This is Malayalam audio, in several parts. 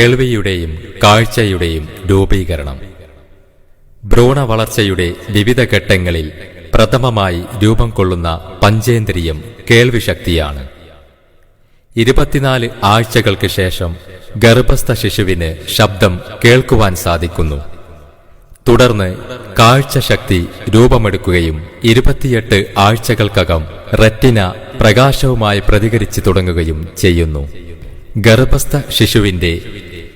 കേൾവിയുടെയും കാഴ്ചയുടെയും രൂപീകരണം. ഭ്രൂണ വളർച്ചയുടെ വിവിധ ഘട്ടങ്ങളിൽ പ്രഥമമായി രൂപം കൊള്ളുന്ന പഞ്ചേന്ദ്രിയം കേൾവിശക്തിയാണ്. ഇരുപത്തിനാല് ആഴ്ചകൾക്ക് ശേഷം ഗർഭസ്ഥ ശിശുവിന് ശബ്ദം കേൾക്കുവാൻ സാധിക്കുന്നു. തുടർന്ന് കാഴ്ചശക്തി രൂപമെടുക്കുകയും ഇരുപത്തിയെട്ട് ആഴ്ചകൾക്കകം റെറ്റിന പ്രകാശവുമായി പ്രതികരിച്ചു തുടങ്ങുകയും ചെയ്യുന്നു. ഗർഭസ്ഥ ശിശുവിന്റെ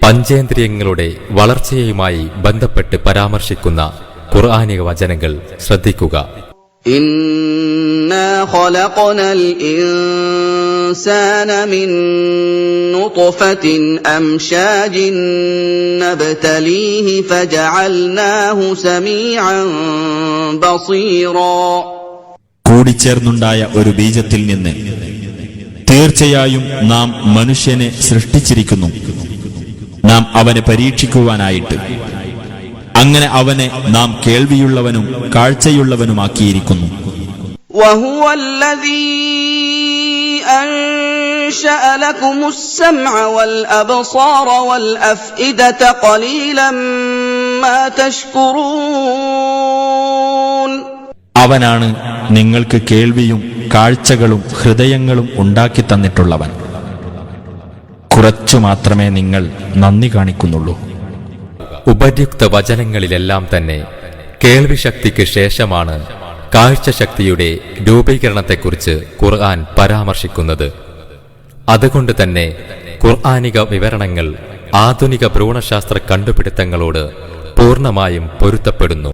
പഞ്ചേന്ദ്രിയങ്ങളുടെ വളർച്ചയുമായി ബന്ധപ്പെട്ട് പരാമർശിക്കുന്ന ഖുർആാനിക വചനങ്ങൾ ശ്രദ്ധിക്കുക. കൂടിച്ചേർന്നുണ്ടായ ഒരു ബീജത്തിൽ നിന്ന് തീർച്ചയായും നാം മനുഷ്യനെ സൃഷ്ടിച്ചിരിക്കുന്നു നാം അവനെ പരീക്ഷിക്കുവാനായിട്ട് അങ്ങനെ അവനെ നാം കേൾവിയുള്ളവനും കാഴ്ചയുള്ളവനുമാക്കിയിരിക്കുന്നു وهو الذي أنشأ لكم السمع والأبصار والأفئدة قليلا ما تشكرون അവനാണ് നിങ്ങൾക്ക് കേൾവിയും കാഴ്ചകളും ഹൃദയങ്ങളും ഉണ്ടാക്കി തന്നിട്ടുള്ളവൻ. കുറച്ചു മാത്രമേ നിങ്ങൾ നന്ദി കാണിക്കുന്നുള്ളൂ. ഉപര്യുക്ത വചനങ്ങളിലെല്ലാം തന്നെ കേൾവിശക്തിക്ക് ശേഷമാണ് കാഴ്ചശക്തിയുടെ രൂപീകരണത്തെക്കുറിച്ച് ഖുർആൻ പരാമർശിക്കുന്നത്. അതുകൊണ്ട് തന്നെ ഖുർആാനിക വിവരണങ്ങൾ ആധുനിക ഭ്രൂണശാസ്ത്ര കണ്ടുപിടുത്തങ്ങളോട് പൂർണമായും പൊരുത്തപ്പെടുന്നു.